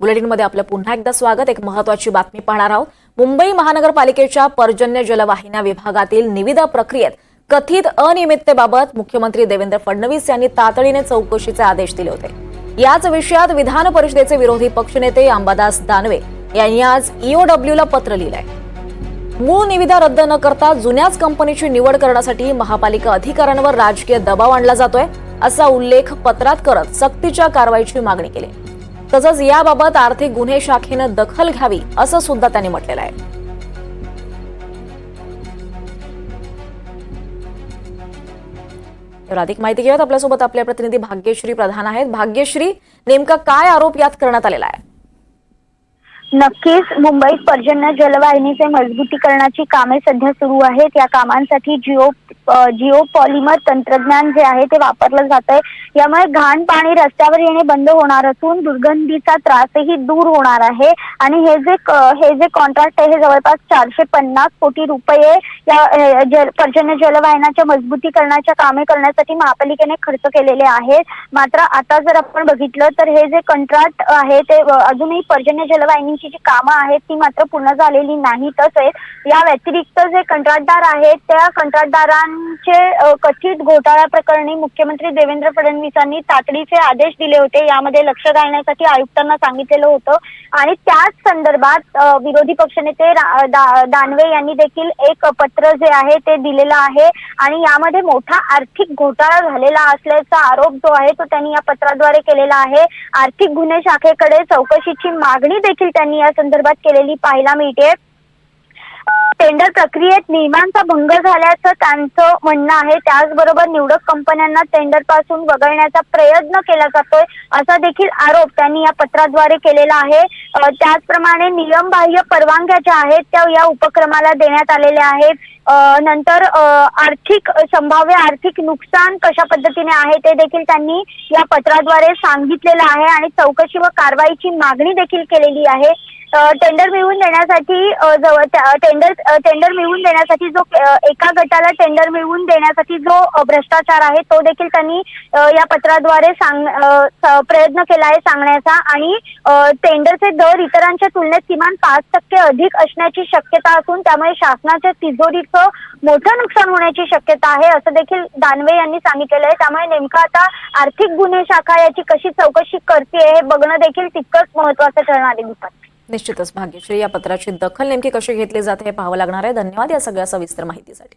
बुलेटिनमध्ये आपलं पुन्हा एकदा स्वागत. एक महत्वाची बातमी पाहणार आहोत. मुंबई महानगरपालिकेच्या पर्जन्य जलवाहिन्या विभागातील निविदा प्रक्रियेत कथित अनियमिततेबाबत मुख्यमंत्री देवेंद्र फडणवीस यांनी तातडीने चौकशीचे आदेश दिले होते. याच विषयात विधान परिषदेचे विरोधी पक्षनेते अंबादास दानवे यांनी आज ईओडब्ल्यूला पत्र लिहिलंय. मूळ निविदा रद्द न करता जुन्याच कंपनीची निवड करण्यासाठी महापालिका अधिकाऱ्यांवर राजकीय दबाव आणला जातोय असा उल्लेख पत्रात करत सक्तीच्या कारवाईची मागणी केली. तसंच याबाबत आर्थिक गुन्हे शाखेनं दखल घ्यावी असं सुद्धा त्यांनी म्हटलेलं आहे. तर अधिक माहिती घेऊयात. आपल्यासोबत आपले प्रतिनिधी भाग्यश्री प्रधान आहेत. भाग्यश्री नेमका काय आरोप यात करण्यात आलेला आहे? नक्कीच मुंबईत पर्जन्य जलवाहिनीचे मजबूतीकरणाची कामे सध्या सुरू आहेत. या कामांसाठी जिओ जिओ पॉलिमर तंत्रज्ञान जे आहे ते वापरलं जात आहे यामुळे घाण पाणी रस्त्यावर येणे बंद होणार असून दुर्गंधीचा त्रासही दूर होणार आहे. आणि हे जे हे जे कॉन्ट्रॅक्ट आहे हे जवळपास चारशे पन्नास कोटी रुपये या जल पर्जन्य जलवाहिन्याच्या मजबूतीकरणाच्या कामे करण्यासाठी महापालिकेने खर्च केलेले आहेत. मात्र आता जर आपण बघितलं तर हे जे कॉन्ट्रॅक्ट आहे ते अजूनही पर्जन्य जलवाहिनी त्यांची जी कामं आहेत ती मात्र पूर्ण झालेली नाही तसेच या व्यतिरिक्त जे कंत्राटदार आहेत त्या कंत्राटदारांचे कथित घोटाळा प्रकरणी मुख्यमंत्री देवेंद्र फडणवीसांनी तातडीचे आदेश दिले होते. यामध्ये लक्ष घालण्यासाठी आयुक्तांना सांगितलेलं होतं. आणि त्याच संदर्भात विरोधी पक्षनेते दानवे यांनी देखील एक पत्र जे आहे ते दिलेलं आहे. आणि यामध्ये मोठा आर्थिक घोटाळा झालेला असल्याचा आरोप जो आहे तो त्यांनी या पत्राद्वारे केलेला आहे. आर्थिक गुन्हे शाखेकडे चौकशीची मागणी देखील त्यांनी या संदर्भात केलेली पाहायला मिळते. टेंडर प्रक्रियेत नियमांचा भंग झाल्याचं त्यांचं म्हणणं आहे. त्याचबरोबर निवडक कंपन्यांना टेंडरपासून वगळण्याचा प्रयत्न केला जातोय असा देखील आरोप त्यांनी या पत्राद्वारे केलेला आहे. त्याचप्रमाणे नियमबाह्य परवानग्या ज्या आहेत त्या या उपक्रमाला देण्यात आलेल्या आहेत. नंतर आर्थिक संभाव्य आर्थिक नुकसान कशा पद्धतीने आहे ते देखील त्यांनी या पत्राद्वारे सांगितलेलं आहे आणि चौकशी व कारवाईची मागणी देखील केलेली आहे. टेंडर मिळवून देण्यासाठी जवळ टेंडर टेंडर मिळवून देण्यासाठी जो एका गटाला टेंडर मिळवून देण्यासाठी जो भ्रष्टाचार आहे तो देखील त्यांनी या पत्राद्वारे सांग प्रयत्न केला आहे सांगण्याचा आणि टेंडरचे दर इतरांच्या तुलनेत किमान पाच टक्के अधिक असण्याची शक्यता असून त्यामुळे शासनाच्या तिजोरीचं मोठं नुकसान होण्याची शक्यता आहे असं देखील दानवे यांनी सांगितलेलं आहे. त्यामुळे नेमकं आता आर्थिक गुन्हे शाखा याची कशी चौकशी करते हे बघणं देखील तितकंच महत्वाचं ठरणार आहे दीपक. निश्चितच भाग्यश्री या पत्राची दखल नेमकी कशी घेतली जाते हे पाहावं लागणार आहे. धन्यवाद या सगळ्या सविस्तर माहितीसाठी.